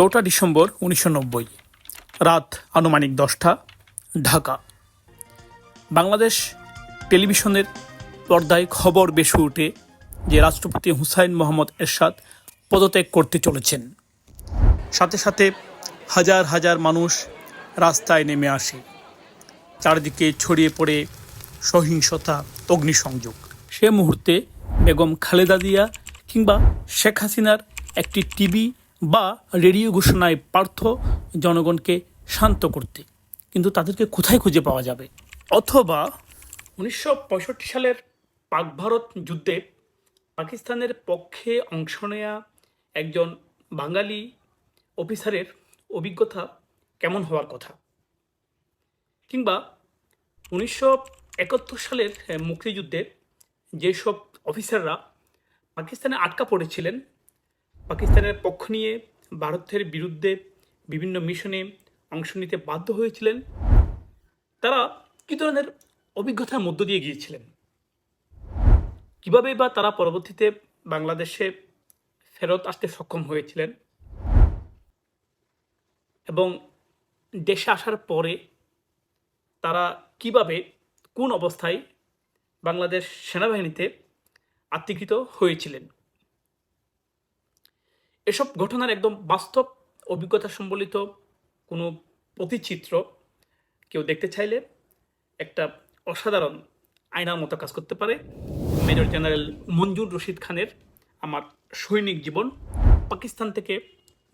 চৌঠা ডিসেম্বর উনিশশো নব্বই। রাত আনুমানিক দশটা, ঢাকা। বাংলাদেশ টেলিভিশনের পর্দায় খবর বেশি উঠে যে রাষ্ট্রপতি হুসাইন মোহাম্মদ এরশাদ পদত্যাগ করতে চলেছেন। সাথে সাথে হাজার হাজার মানুষ রাস্তায় নেমে আসে। চারদিকে ছড়িয়ে পড়ে সহিংসতা, অগ্নিসংযোগ। সে মুহূর্তে বেগম খালেদা জিয়া কিংবা শেখ হাসিনার একটি টিভি বা রেডিও ঘোষণায় পার্থ জনগণকে শান্ত করতে। কিন্তু তাদেরকে কোথায় খুঁজে পাওয়া যাবে? অথবা উনিশশো পঁয়ষট্টি সালের পাক ভারত যুদ্ধে পাকিস্তানের পক্ষে অংশ নেয়া একজন বাঙালি অফিসারের অভিজ্ঞতা কেমন হওয়ার কথা? কিংবা উনিশশো একাত্তর সালের মুক্তিযুদ্ধে যেসব অফিসাররা পাকিস্তানে আটকা পড়েছিলেন পাকিস্তানের পক্ষ নিয়ে ভারতের বিরুদ্ধে বিভিন্ন মিশনে অংশ নিতে বাধ্য হয়েছিলেন। তারা কী ধরনের অভিজ্ঞতার মধ্য দিয়ে গিয়েছিলেন? কীভাবে বা তারা পরবর্তীতে বাংলাদেশে ফেরত আসতে সক্ষম হয়েছিলেন? এবং দেশে আসার পরে তারা কীভাবে, কোন অবস্থায় বাংলাদেশ সেনাবাহিনীতে আত্মীকৃত হয়েছিলেন? এসব ঘটনার একদম বাস্তব অভিজ্ঞতা সম্বলিত কোনো প্রতিচিত্র কেউ দেখতে চাইলে একটা অসাধারণ আয়নার মতো কাজ করতে পারে। মেজর জেনারেল মঞ্জুর রশিদ খানের আমার সৈনিক জীবন, পাকিস্তান থেকে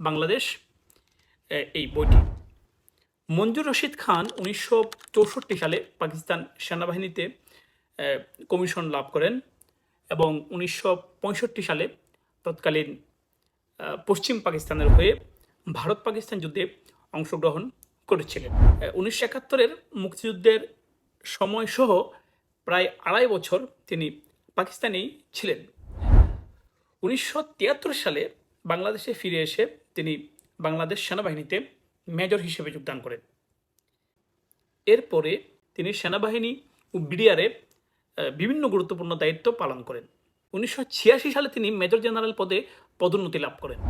বাংলাদেশ এই বইটি। মঞ্জুর রশিদ খান উনিশশো চৌষট্টি সালে পাকিস্তান সেনাবাহিনীতে কমিশন লাভ করেন এবং উনিশশো পঁয়ষট্টি সালে তৎকালীন পশ্চিম পাকিস্তানের হয়ে ভারত পাকিস্তান যুদ্ধে অংশগ্রহণ করেছিলেন। উনিশশো একাত্তরের মুক্তিযুদ্ধের সময়সহ প্রায় আড়াই বছর তিনি পাকিস্তানেই ছিলেন। উনিশশো তিয়াত্তর সালে বাংলাদেশে ফিরে এসে তিনি বাংলাদেশ সেনাবাহিনীতে মেজর হিসেবে যোগদান করেন। এরপরে তিনি সেনাবাহিনী ও বিডিআরে বিভিন্ন গুরুত্বপূর্ণ দায়িত্ব পালন করেন। উনিশশো ছিয়াশি সালে তিনি মেজর জেনারেল পদে পদোন্নতি লাভ করেন।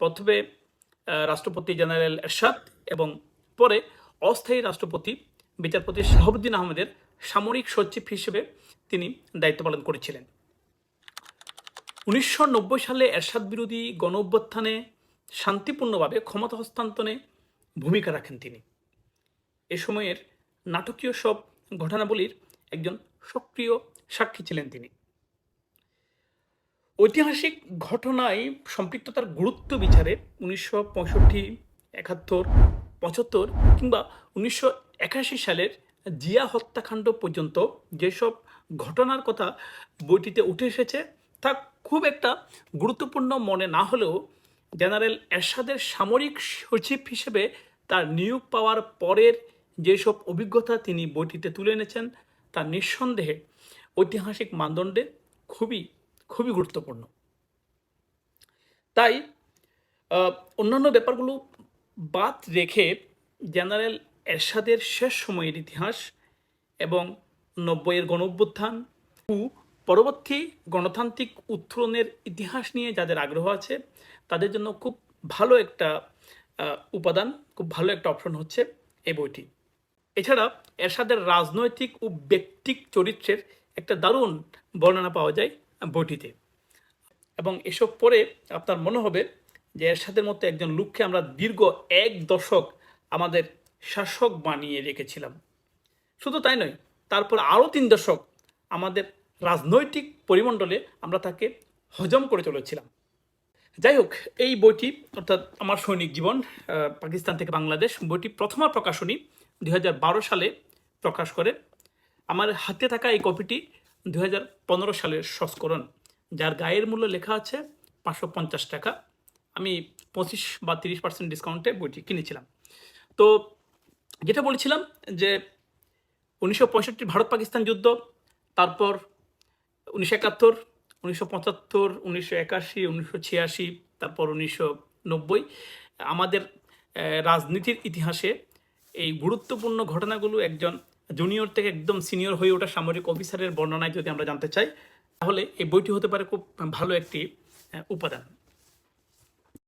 প্রথমে রাষ্ট্রপতি জেনারেল এরশাদ এবং পরে অস্থায়ী রাষ্ট্রপতি বিচারপতি শাহাবুদ্দিন আহমেদের সামরিক সচিব হিসেবে তিনি দায়িত্ব পালন করেছিলেন। উনিশশো নব্বই সালে এরশাদ বিরোধী গণ অভ্যুত্থানে শান্তিপূর্ণভাবে ক্ষমতা হস্তান্তরে ভূমিকা রাখেন তিনি। এ সময়ের নাটকীয় সব ঘটনাবলীর একজন সক্রিয় সাক্ষী ছিলেন তিনি। ঐতিহাসিক ঘটনায় সম্পৃক্ততার গুরুত্ব বিচারে উনিশশো পঁয়ষট্টি, একাত্তর, পঁচাত্তর কিংবা উনিশশো একাশি সালের জিয়া হত্যাকাণ্ড পর্যন্ত যেসব ঘটনার কথা বইটিতে উঠে এসেছে, তা খুব একটা গুরুত্বপূর্ণ মনে না হলেও জেনারেল এরশাদের সামরিক সচিব হিসেবে তার নিয়োগ পাওয়ার পরের যেসব অভিজ্ঞতা তিনি বইটিতে তুলে এনেছেন, তা নিঃসন্দেহে ঐতিহাসিক মানদণ্ডে খুবই খুবই গুরুত্বপূর্ণ। তাই অন্যান্য ব্যাপারগুলো বাদ রেখে জেনারেল এরশাদের শেষ সময়ের ইতিহাস এবং নব্বইয়ের গণঅভ্যুত্থান ও পরবর্তী গণতান্ত্রিক উত্তরণের ইতিহাস নিয়ে যাদের আগ্রহ আছে, তাদের জন্য খুব ভালো একটা উপাদান, খুব ভালো একটা অপশন হচ্ছে এই বইটি। এছাড়া এরশাদের রাজনৈতিক ও ব্যক্তিক চরিত্রের একটা দারুণ বর্ণনা পাওয়া যায়। বইটিতে এবং এসব পরে আপনার মনে হবে যে এরশাদের মতো একজন লোককে আমরা দীর্ঘ এক দশক আমাদের শাসক বানিয়ে রেখেছিলাম। শুধু তাই নয়, তারপর আরও তিন দশক আমাদের রাজনৈতিক পরিমণ্ডলে আমরা তাকে হজম করে চলেছিলাম। যাই হোক, এই বইটি, অর্থাৎ আমার সৈনিক জীবন পাকিস্তান থেকে বাংলাদেশ, বইটি প্রথমা প্রকাশনী দু হাজার বারো সালে প্রকাশ করে। আমার হাতে থাকা এই কপিটি দু হাজার পনেরো সালের সংস্করণ, যার গায়ের মূল্য লেখা আছে পাঁচশো পঞ্চাশ টাকা। আমি পঁচিশ বা তিরিশ পার্সেন্ট ডিসকাউন্টে বইটি কিনেছিলাম। তো যেটা বলেছিলাম যে উনিশশো পঁয়ষট্টি ভারত পাকিস্তান যুদ্ধ, তারপর উনিশশো একাত্তর, উনিশশো পঁচাত্তর, উনিশশো একাশি, উনিশশো ছিয়াশি, তারপর উনিশশো নব্বই। আমাদের রাজনীতির ইতিহাসে এই গুরুত্বপূর্ণ ঘটনাগুলো একজন জুনিয়র থেকে একদম সিনিয়র হয়ে ওঠা সামরিক অফিসারের বর্ণনায় যদি আমরা জানতে চাই, তাহলে এই বইটি হতে পারে খুব ভালো একটি উপাদান।